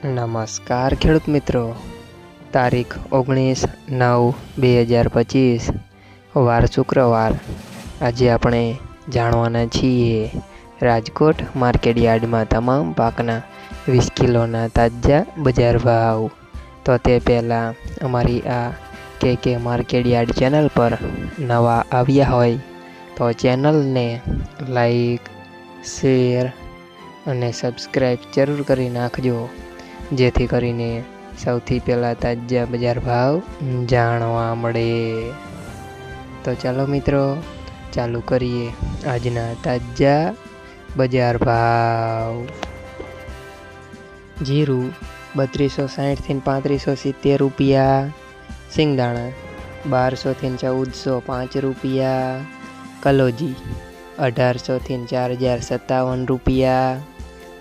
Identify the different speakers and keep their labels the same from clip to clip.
Speaker 1: નમસ્કાર ખેડૂત મિત્રો. તારીખ ઓગણીસ નવ બે હજાર પચીસ, વાર શુક્રવાર. આજે આપણે જાણવાના છીએ, રાજકોટ માર્કેટ યાર્ડમાં તમામ પાકના વીસ કિલોના તાજા બજાર ભાવ. તો તે પહેલાં અમારી આ કે કે માર્કેટ યાર્ડ ચેનલ પર નવા આવ્યા હોય, તો ચેનલને લાઈક, શેર અને સબસ્ક્રાઈબ જરૂર કરી નાખજો. જેથી કરીને સૌથી પહેલાં તાજા બજાર ભાવ જાણવા મળે. તો ચાલો મિત્રો, ચાલુ કરીએ આજના તાજા બજાર ભાવ. જીરું બત્રીસો સાહીઠથી પાંત્રીસો સિત્તેર રૂપિયા, સિંગદાણા બારસોથી ચૌદસો પાંચ રૂપિયા, કલોજી અઢારસોથી ચાર હજાર સત્તાવન રૂપિયા,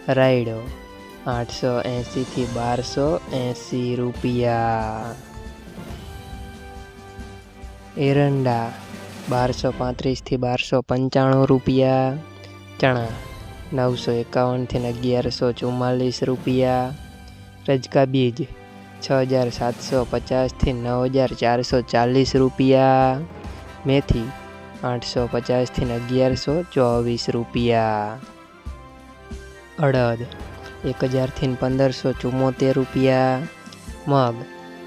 Speaker 1: રાયડો આઠસો એંશીથી બારસો એંશી રૂપિયા. એરંડા બારસો પાંત્રીસથી બારસો પંચાણું રૂપિયા. ચણા નવસો એકાવનથી અગિયારસો ચુમ્માલીસ રૂપિયા. રજકા બીજ છ હજાર સાતસો પચાસથી નવ હજાર ચારસો ચાલીસ રૂપિયા. મેથી આઠસો પચાસથી અગિયારસો ચોવીસ રૂપિયા. અડદ એક હજારથી પંદરસો ચુમ્મોતેર રૂપિયા, મગ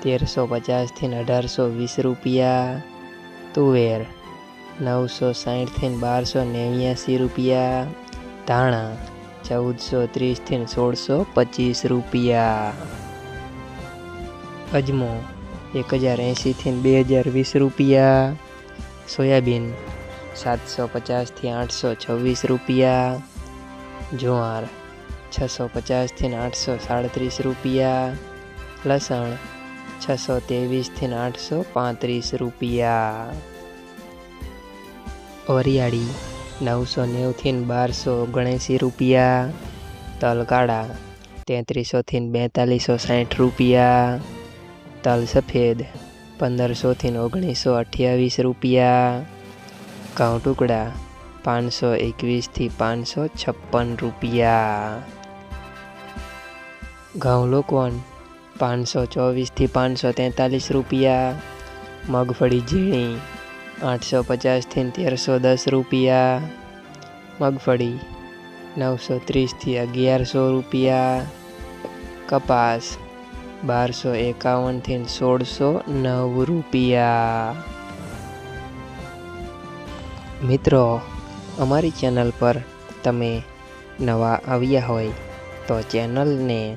Speaker 1: તેરસો પચાસથી અઢારસો વીસ રૂપિયા, તુવેર નવસો સાહીઠથી બારસો નેવ્યાસી રૂપિયા, ધાણા ચૌદસો ત્રીસથી સોળસો પચીસ રૂપિયા. અજમો એક હજાર એંશીથી બે હજાર વીસ રૂપિયા, સોયાબીન સાતસો પચાસથી આઠસો છવ્વીસ રૂપિયા, જુવાર છસો પચાસથી આઠસો સાડત્રીસ રૂપિયા. લસણ છસો ત્રેવીસથી આઠસો પાંત્રીસ રૂપિયા. વરિયાળી નવસો નેવુંથી બારસો ઓગણએંસી રૂપિયા. તલ કાળા તેત્રીસોથી બેતાલીસો સાઠ રૂપિયા. તલ સફેદ પંદરસોથી ઓગણીસો અઠ્યાવીસ રૂપિયા. ઘઉં ટુકડા પાંચસો એકવીસથી પાંચસો છપ્પન રૂપિયા. ઘઉં પાંચસો ચોવીસથી પાંચસો તેતાલીસ રૂપિયા. મગફળી ઝીણી. આઠસો પચાસથી તેરસો દસ રૂપિયા. મગફળી નવસો ત્રીસથી અગિયારસો રૂપિયા. કપાસ બારસો એકાવનથી સોળસો નવ રૂપિયા. મિત્રો, અમારી ચેનલ પર તમે નવા આવ્યા હોય તો ચેનલને